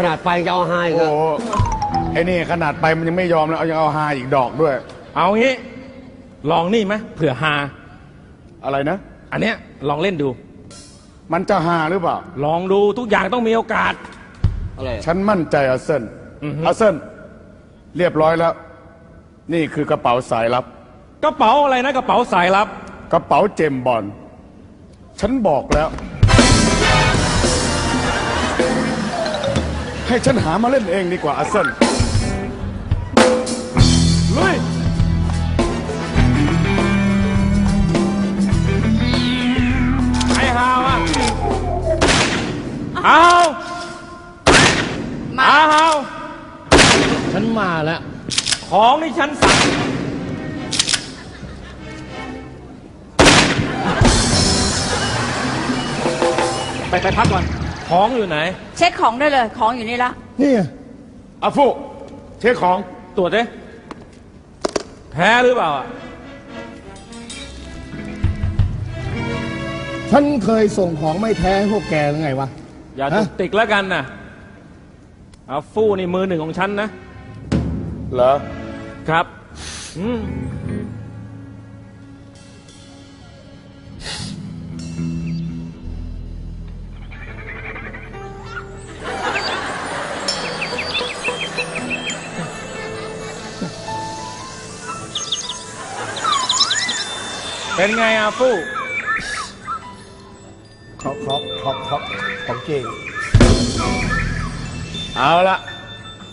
ขนาดไปจะเอาให้โอ้ก็โหไอ้นี่ขนาดไปมันยังไม่ยอมแล้วเอายังเอาฮาอีกดอกด้วย เอางี้ ลองนี่ไหมเผื่อฮาอะไรนะ อันเนี้ยลองเล่นดู มันจะฮาหรือเปล่า ลองดูทุกอย่างต้องมีโอกาส อะไรฉันมั่นใจอาเซนอือฮึอาเซนเรียบร้อยแล้ว นี่คือกระเป๋าสายลับ กระเป๋าอะไรนะกระเป๋าสายลับ กระเป๋าเจมส์บอลฉันบอกแล้ว ให้ฉันหามาเล่นเองดีกว่าอาเซนลุยไอ้ฮาวอะเอามาเอาฮาวฉันมาแล้ว ของที่ฉันสั่งไปไปพักก่อน ของอยู่ไหนเช็คของได้เลย ของอยู่นี่ละ นี่ไงอาฟุเช็คของตรวจดิแพ้หรือเปล่าอะฉันเคยส่งของไม่แท้ให้พวกแกหรือไงวะ อย่าฮะ ตุกติกแล้วกันนะเอาฟู่นี่มือหนึ่งของฉันนะ เหรอ ครับอืม เป็นไงอาฟู่ขอขอขอขอของจริงเอาละ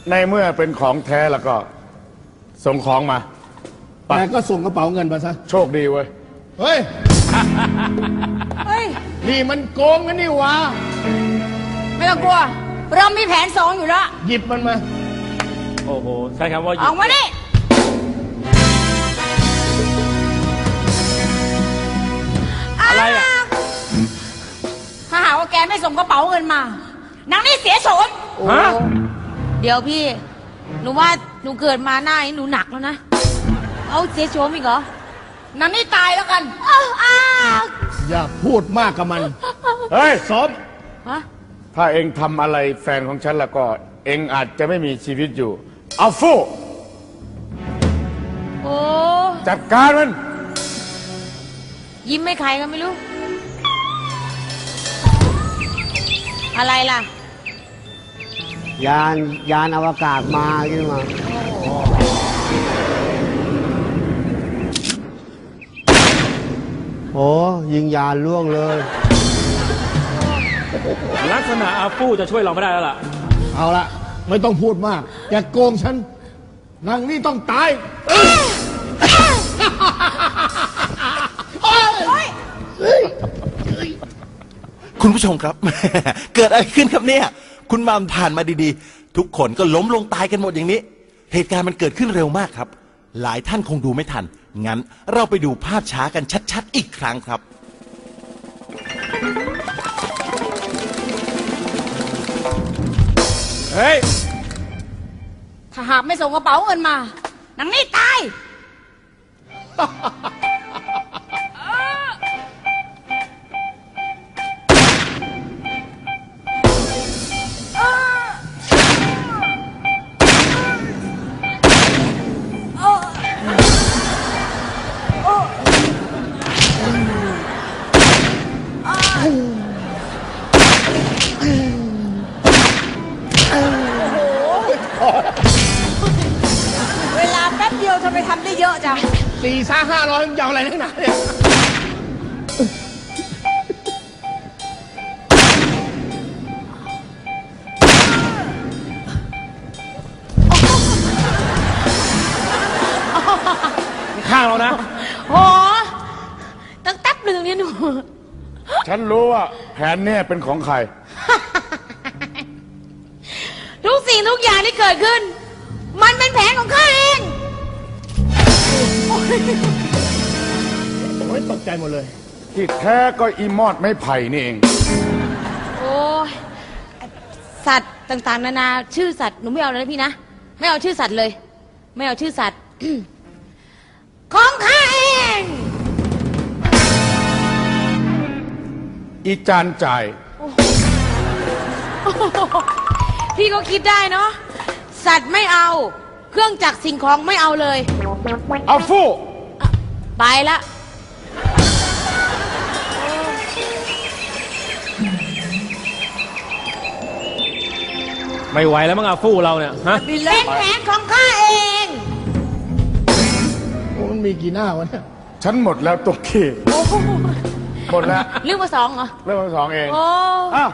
ในเมื่อเป็นของแท้แล้วก็ ส่งของมา ไปแกก็ส่งกระเป๋าเงินมาซะ โชคดีเว้ย เฮ้ย เฮ้ย นี่มันโกงกันนี่หวะ ไม่ต้องกลัว เรามีแผนสองอยู่แล้วหยิบมันมา โอ้โห ใช้คำว่าหอยิอกบมาดิ อะไรอะ ถ้าหากว่าแกไม่ส่งกระเป๋าเงินมานางนี่เสียโฉนฮะ เดี๋ยวพี่ หนูว่าหนูเกิดมาหน้านี้หนูหนักแล้วนะ เอาเสียโฉมอีกเหรอ นางนี่ตายแล้วกันเอ้าอ้าวอย่าพูดมากกับมัน เฮ้ยสมฮะ ถ้าเองทำอะไรแฟนของฉันแล้วก็ เองอาจจะไม่มีชีวิตอยู่ เอาฟูโอ้ จัดการมัน ยิ้มไม่ใครก็ไม่รู้ อะไรล่ะ ยานยานอวกาศมาขึ้นมาโอ้ยิงยานล่วงเลย ลักษณะอาฟู่จะช่วยเราไม่ได้แล้วล่ะ เอาละไม่ต้องพูดมาก อย่าโกงฉันนางนี่ต้องตาย คุณผู้ชมครับ เกิดอะไรขึ้นครับเนี่ย คุณมามผ่านมาดีๆ ทุกคนก็ล้มลงตายกันหมดอย่างนี้ เหตุการณ์มันเกิดขึ้นเร็วมากครับ หลายท่านคงดูไม่ทัน งั้นเราไปดูภาพช้ากันชัดๆ อีกครั้งครับเฮ้ย ถ้าหากไม่ส่งกระเป๋าเงินมานางนี่ตาย เดียวทำไมทำได้เยอะจังสี่ซ่าห้าร้อยยาวอะไรนักหนาเนี่ยข้างเรานะ โหตั้งแต๊บเลยตรงเนี้ยหนู ฉันรู้ว่าแผนเนี่ยเป็นของใคร ทุกสิ่งทุกอย่างที่เกิดขึ้น มันเป็นแผนของข้าเอง โอ้ยตกใจหมดเลย ที่แท้ก็อีมอดไม่ไผ่นี่เอง โอ้ยสัตว์ต่างๆ นานา ชื่อสัตว์หนูไม่เอาเลยนะพี่นะ ไม่เอาชื่อสัตว์เลย ไม่เอาชื่อสัตว์ ของข้าเอง อีจานจ่าย พี่ก็คิดได้เนาะสัตว์ไม่เอา เครื่องจักรสิ่งของไม่เอาเลย เอาฟู่ไปละ ไม่ไหวแล้วมั้งอาฟู่เราเนี่ยฮะเป็นแผนของข้าเอง โอ้มันมีกี่หน้าวะเนี่ย ฉันหมดแล้วตุ๊กกี้โอ้โหหมดแล้ว เรื่องมาสองเหรอ เรื่องที่สองเองโอ้อ้าว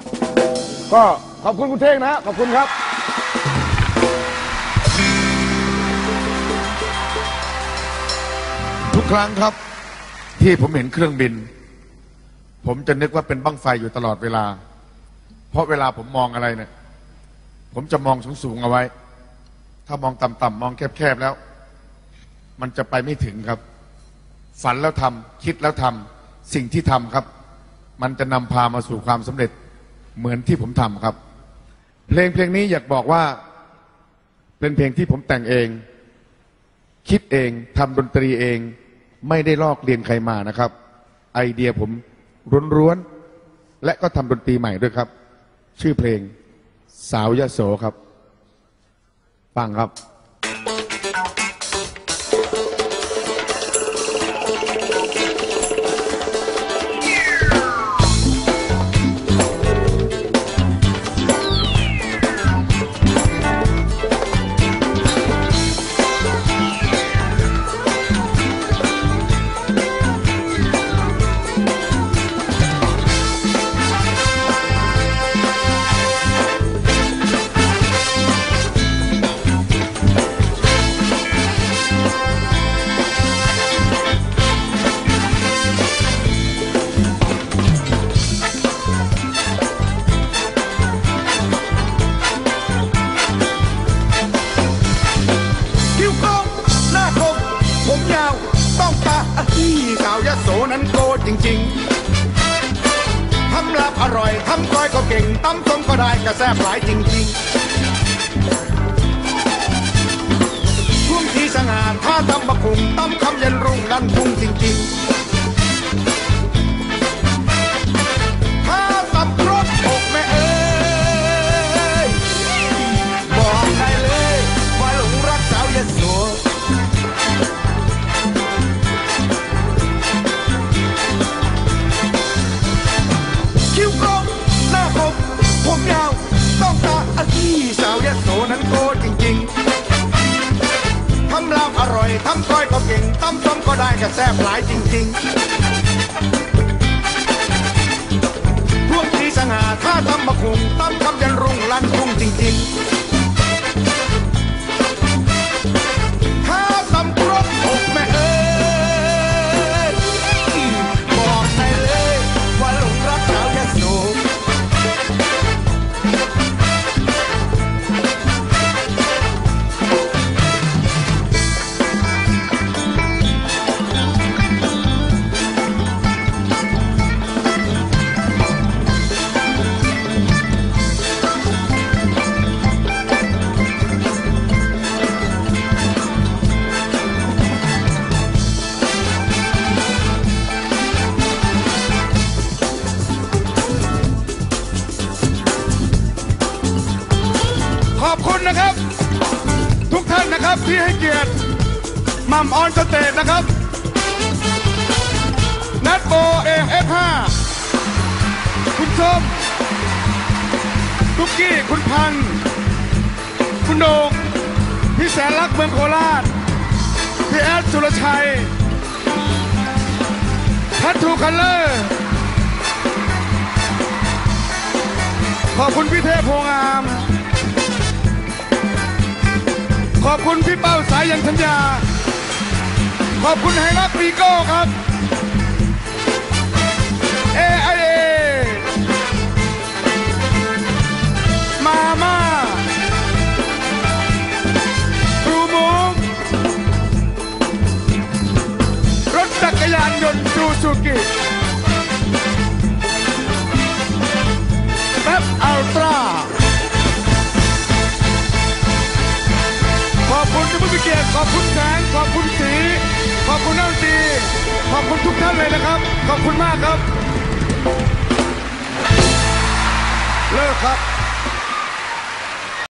ก็ขอบคุณคุณเท่งนะ ขอบคุณครับ กครั้งครับ ที่ผมเห็นเครื่องบิน ผมจะนึกว่าเป็นบั้งไฟอยู่ตลอดเวลา เพราะเวลาผมมองอะไรเนี่ย ผมจะมองสูงๆเอาไว้ ถ้ามองต่ำๆมองแคบๆแล้ว มันจะไปไม่ถึงครับ ฝันแล้วทำคิดแล้วทำสิ่งที่ทำครับ มันจะนำพามาสู่ความสำเร็จเหมือนที่ผมทำครับ เพลงเพลงนี้อยากบอกว่า เป็นเพลงที่ผมแต่งเอง คิดเองทำดนตรีเอง ไม่ได้ลอกเรียนใครมานะครับ ไอเดียผมร้วนๆและก็ทำดนตรีใหม่ด้วยครับ ชื่อเพลงสาวยโสครับ ฟังครับำก้อยก็เก่งตำส้มก็ได้กระแซบหลายจริงๆช่วงทีสง่าถ้าตำบะคุงตำคำเย็นรุ่งดันพุ่งจริงๆ ทำก้อยก็เก่งตำส้มก็ได้กระแซบหลายจริงๆพวกที่สง่าถ้าตำมะคุงตำคำยันรุ่งลั่นทุ่งจริง ๆ นะครับ ทุกท่านนะครับที่ให้เกียรติมัมออนสเตจนะครับนัดโบเอเอฟห้าคุณส้มทุกกี้คุณพัน คุณโหนงพี่แสนรักเมืองโคราชพี่แอดสุรชัยพัททูคัลเลอร์ขอบคุณพี่เทพโพงาม ขอบคุณพี่เป้าสายยันสัญญา ขอบคุณไฮรักปีโก้ครับ อบคุณที่เกียรติขอบคุณแสงขอบคุณสีขอบคุณนักดนตรีขอบคุณทุกท่านเลยนะครับ ขอบคุณมากครับ เลิกครับ